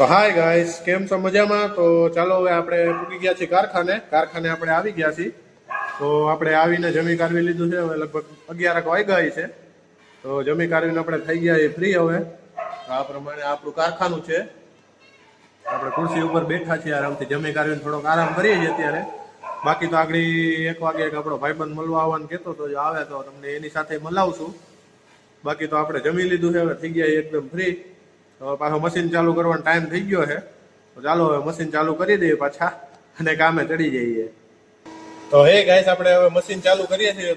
તો hi guys કેમ છો? મજામાં? તો ચાલો હવે આપણે પૂકી ગયા છીએ કારખાને. કારખાને આપણે આવી ગયા છીએ. તો આપણે આવીને જમી કાઢવી લીધું છે. હવે લગભગ અગિયારક વાગ્યા છે. તો જમી કાઢવીને આપણે થઈ ગયા એ ફ્રી હવે. તો આ પ્રમાણે આપણું કારખાનું છે. આપણે ખુરશી ઉપર બેઠા છીએ આરામથી. જમી કાઢવીને થોડોક આરામ કરીએ છીએ અત્યારે. બાકી તો આગળ એક વાગે એક આપણો ભાઈબંધ મળવા આવવાનું કહેતો તો જો આવે તો તમને એની સાથે મલાવશું બાકી તો આપણે જમી લીધું છે. હવે થઈ ગયા એકદમ ફ્રી તો પાછો મશીન ચાલુ કરવાનો ટાઈમ થઈ ગયો છે. તો ચાલો હવે મશીન ચાલુ કરી દઈએ પાછા અને કામે ચડી જઈએ. તો હે ગાઈસ આપણે હવે મશીન ચાલુ કરીએ છીએ.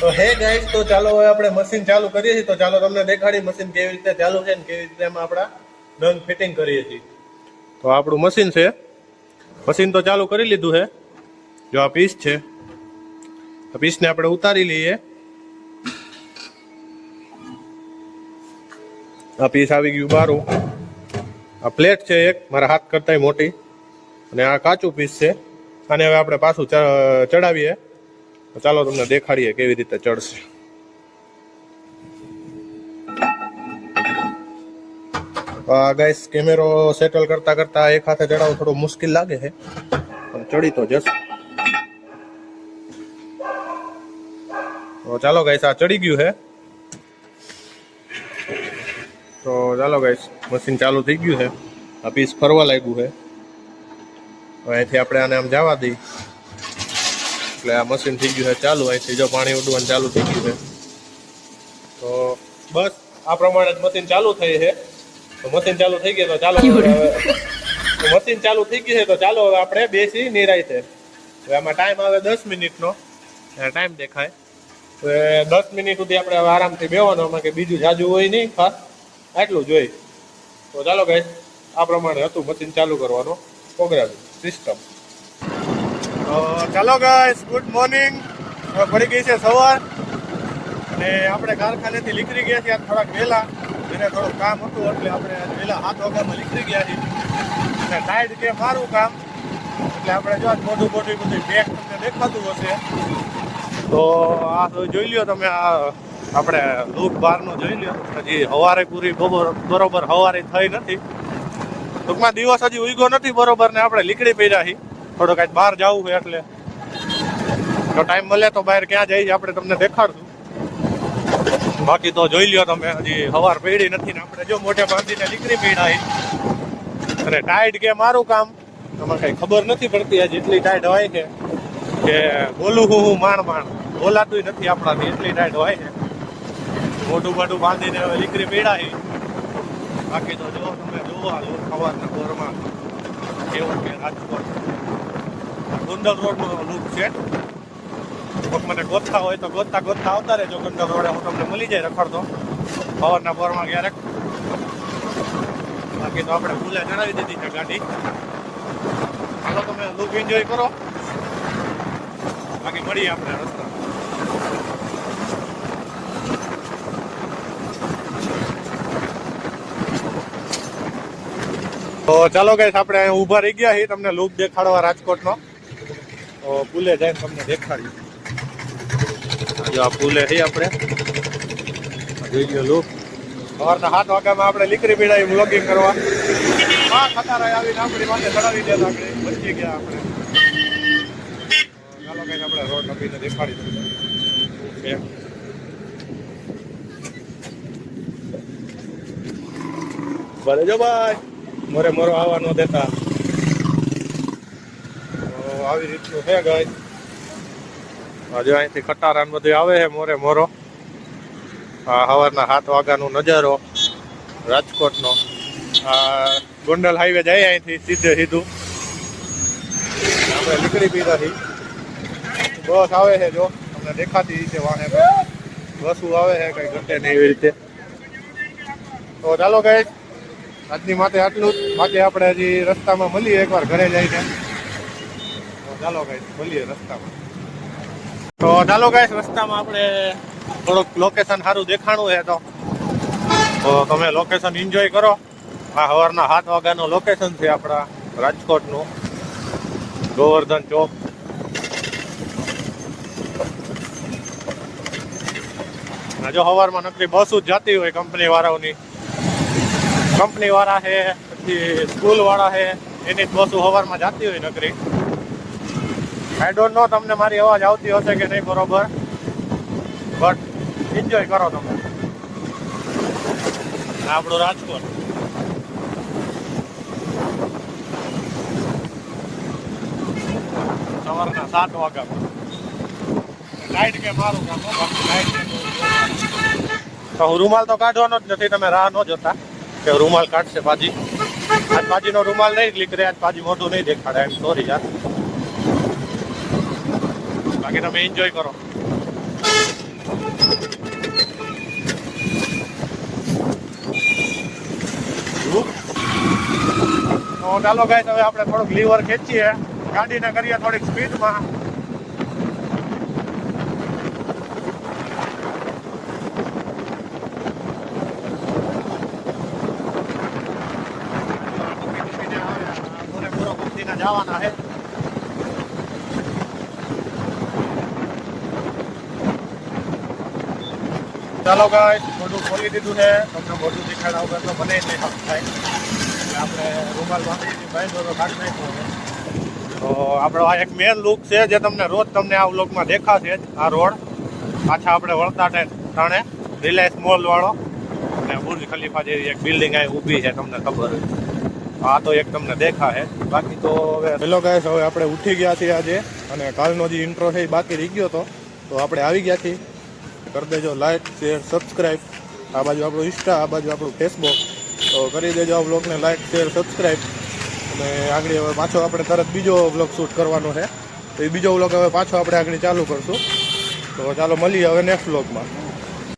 તો હે ગાઈસ તો ચાલો હવે આપણે મશીન ચાલુ કરીએ છીએ. તો ચાલો તમને દેખાડી મશીન કેવી રીતે ચાલુ છે ને કેવી રીતે એમાં આપણા નંગ ફિટિંગ કરીએ છીએ. તો આપણું મશીન છે. મશીન તો ચાલુ કરી લીધું છે. જો આ પીસ છે. આ પીસને આપણે ઉતારી લઈએ. આ પીસ આવી ગયું બારું. આ પ્લેટ છે એક, મારા હાથ કરતાંય મોટી. અને આ કાચું પીસ છે. અને હવે આપણે પાછું ચ- ચડાવીએ. તો ચાલો તમને દેખાડીએ કેવી રીતે ચડશે. તો આ ગાઈસ કેમેરો સેટલ કરતા કરતા એક હાથે ચડાવવું થોડું મુશ્કેલ લાગે છે. પણ ચડી તો જશે. તો ચાલો ગાઈસ આ ચડી ગયું છે. તો ચાલો ગાઈશ મશીન ચાલુ થઈ ગયું છે. આ પીસ ફરવા લાગ્યું છે. હવે અહીંથી આપણે આને આમ જવા દઈ એટલે આ મશીન થઈ ગયું છે ચાલુ. અહીંથી જો પાણી ઉડવાનું ચાલુ થઈ ગયું છે. તો બસ આ પ્રમાણે જ મશીન ચાલુ થઈ છે. તો મશીન ચાલુ થઈ ગયું તો ચાલો હવે મશીન ચાલુ થઈ ગયું છે તો ચાલો હવે આપણે બેસી નિરાય છે. હવે આમાં ટાઈમ આવે દસ મિનિટનો. ટાઈમ દેખાય. તો દસ મિનિટ સુધી આપણે હવે આરામથી બેવાનો કે બીજું જાજુ હોય નહીં ખાસ. આટલું જોઈ તો ચાલો ગાઈસ આ પ્રમાણે હતું મશીન ચાલુ કરવાનો. પ્રોગ્રામ સિસ્ટમ ચાલો ગાઈસ ગુડ મોર્નિંગ પડી ગઈ છે સવાર. અને આપણે કારખાનેથી નીકળી ગયા છીએ થોડાક વહેલા. એને થોડું કામ હતું, એટલે આપણે વહેલા હાથ વાગ્યામાં નીકળી ગયા છીએ. અને ટાઈટ કે મારું કામ, એટલે આપણે જો મોટું મોટું બધું બેગ તમને દેખાતું હશે. તો આ જોઈ લ્યો તમે, આ આપણે લુક બહારનું જોઈ લ્યો. હજી હવારે પૂરી બરોબર હવારે થઈ નથી. ટૂંકમાં દિવસ હજી ઉગ્યો નથી બરોબર ને આપણે નીકળી પડ્યા છીએ થોડો આજ બહાર જવું હોય એટલે. જો ટાઈમ મળે તો બહાર ક્યાં જઈએ આપણે તમને દેખાડશું. બાકી તો જોઈ લ્યો તમે, હજી હવાર પીડી નથી ને આપણે જો મોઢે બાંધીને નીકળી પીડા અને ટાઈટ કે મારું કામ? તમને કઈ ખબર નથી પડતી આ જેટલી ટાઈટ હોય છે. કે બોલું હું હું માણ માણ. બોલાતું નથી આપણાથી, એટલી ટાઈટ હોય છે. મોઢું મોટું બાંધીને હવે નીકળી પડ્યા. બાકી તો જો તમે જુઓ આ સવારના પોરમાં કેવો કે રાજકોટ. ગુંડલ રોડનો લુક છે. કોઈક મને ગોતતા હોય તો ગોતતા ગોથતા આવતા રહેજો. ગુંડલ રોડે હું તમને મળી જાય રખડતો. સવારના પોરમાં ક્યારેક. બાકી તો આપણે ભૂલે જણાવી દીધી છે ગાડી. ચાલો તમે લુક એન્જોય કરો. બાકી મળીએ આપણે રસ્તા તો ચાલો ગાઈસ આપણે અહીં ઊભા રહી ગયા છીએ તમને લુક દેખાડવા રાજકોટનો. તો પુલે જઈને તમને દેખાડી. જો આ પુલે છે આપણે. જોઈ લ્યો લુક સવારના સાત વાગ્યામાં આપણે લીકરી પીડાઈ વ્લોગિંગ કરવા. હા ખતારા આવીને આપણી પાસે ચડાવી આપણે. બચી ગયા આપણે. ચાલો કઈ આપણે રોડ નબીને દેખાડી એમ ભલે જો ભાઈ. મોરે મોરો આવવા ન દેતા. આવી રીતનું છે ગાય. હજુ અહીંથી ખટારા બધું આવે છે મોરે મોરો. આ સવારના સાત વાગ્યાનો નજારો, રાજકોટનો. આ ગોંડલ હાઈવે જાય અહીંથી સીધે સીધું. આપણે નીકળી પીધા થી બસ આવે છે જો, તમને દેખાતી રીતે વાહે બસો આવે છે કઈ ઘટે નહીં એવી રીતે. તો ચાલો ગઈ આજની માટે આટલું જ. બાકી આપણે હજી રસ્તામાં મળીએ, એકવાર ઘરે જઈને. તો ચાલો ગાઈશ મળીએ રસ્તામાં. તો ચાલો ગાઈશ રસ્તામાં આપણે થોડુંક લોકેશન સારું દેખાણું છે તો. તો તમે લોકેશન એન્જોય કરો. આ સવારના સાત વાગ્યાનું લોકેશન છે આપણા રાજકોટનું. ગોવર્ધન ચોક. જો સવારમાં નકરી બસો જ જતી હોય કંપની વાળાઓની. કંપની વાળા છે, પછી સ્કૂલ વાળા છે, એની જ બસો સવારમાં જાતી હોય નકરી. આઈ ડોન્ટ નો તમને મારી અવાજ આવતી હશે કે નહીં બરોબર બટ એન્જોય કરો તમે. આપણું રાજકોટ. સવારના સાત વાગ્યા લાઈટ કે મારું કામ લાઈટ તો રૂમાલ તો કાઢવાનો જ નથી, તમે રાહ ન જોતા. કે રૂમાલ કાઢશે પાજી આજ પાજીનો રૂમાલ નહીં નીકળે, આજ પાજી મોઢું નહીં દેખાડે. એમ સોરી યાર બાકી તમે એન્જોય કરો. તો ચાલો ગાય હવે આપણે થોડુંક લીવર ખેંચીએ. ગાડીને કરીએ થોડીક સ્પીડમાં કુસ્તીના જવાના છે. ચાલો ગાય મોઢું ખોલી દીધું છે. તમને મોઢું દેખાડા વગર તો મને નહીં હક થાય. આપણે રૂમાલ બાંધીને ભાઈ તો કાઢી નાખ્યો છે. તો આપણો આ એક મેન લુક છે જે તમને રોજ તમને આ બ્લોકમાં દેખાશે જ, આ રોડ. પાછા આપણે વળતા ત્રણે રિલાયન્સ મોલ વાળો અને બુર્જ ખલીફા જેવી એક બિલ્ડિંગ અહીં ઊભી છે, તમને ખબર હોય. આ તો એક તમને દેખાય બાકી તો હવે હેલો ગાઈસ હવે આપણે ઉઠી ગયા છીએ આજે અને કાલનો જે ઇન્ટ્રો છે એ બાકી રહી ગયો હતો તો આપણે આવી ગયા છીએ. કરી દેજો લાઈક શેર સબસ્ક્રાઈબ આ બાજુ આપણું ઇન્સ્ટા આ બાજુ આપણું ફેસબુક તો કરી દેજો આ બ્લોગને લાઈક શેર સબસ્ક્રાઈબ અને આગળ હવે પાછો આપણે તરત બીજો બ્લોગ શૂટ કરવાનો છે. તો એ બીજો બ્લોગ હવે પાછો આપણે આગળ ચાલુ કરશું. તો ચાલો મળીએ હવે નેક્સ્ટ બ્લોગમાં